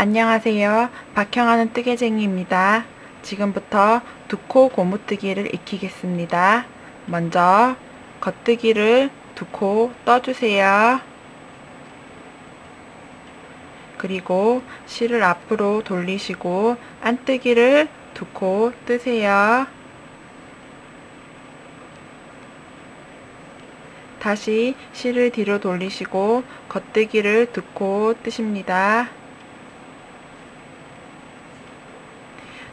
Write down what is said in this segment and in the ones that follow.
안녕하세요. 박형하는 뜨개쟁이입니다. 지금부터 두 코 고무뜨기를 익히겠습니다. 먼저 겉뜨기를 두 코 떠주세요. 그리고 실을 앞으로 돌리시고 안뜨기를 두 코 뜨세요. 다시 실을 뒤로 돌리시고 겉뜨기를 두 코 뜨십니다.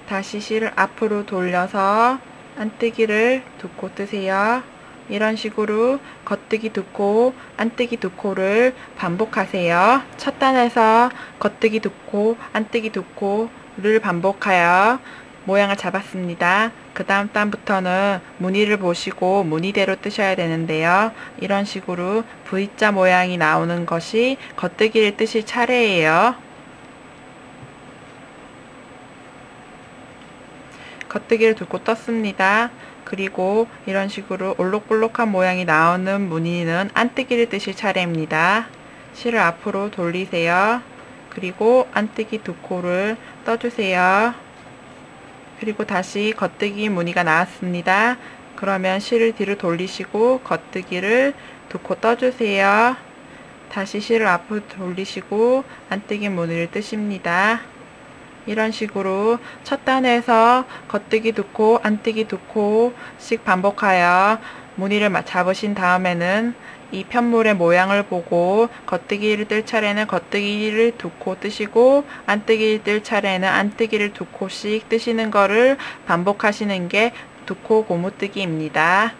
다시 실을 앞으로 돌려서 안뜨기를 두 코 뜨세요. 이런 식으로 겉뜨기 두 코, 안뜨기 두 코를 반복하세요. 첫 단에서 겉뜨기 두 코, 안뜨기 두 코를 반복하여 모양을 잡았습니다. 그 다음 단부터는 무늬를 보시고 무늬대로 뜨셔야 되는데요. 이런 식으로 V자 모양이 나오는 것이 겉뜨기를 뜨실 차례예요. 겉뜨기를 두고 떴습니다. 그리고 이런 식으로 올록볼록한 모양이 나오는 무늬는 안뜨기를 뜨실 차례입니다. 실을 앞으로 돌리세요. 그리고 안뜨기 두 코를 떠주세요. 그리고 다시 겉뜨기 무늬가 나왔습니다. 그러면 실을 뒤로 돌리시고 겉뜨기를 두 코 떠주세요. 다시 실을 앞으로 돌리시고 안뜨기 무늬를 뜨십니다. 이런 식으로 첫 단에서 겉뜨기 두 코, 안뜨기 두 코씩 반복하여 무늬를 잡으신 다음에는 이 편물의 모양을 보고 겉뜨기를 뜰 차례는 겉뜨기를 두 코 뜨시고 안뜨기를 뜰 차례는 안뜨기를 두 코씩 뜨시는 거를 반복하시는 게 두 코 고무뜨기입니다.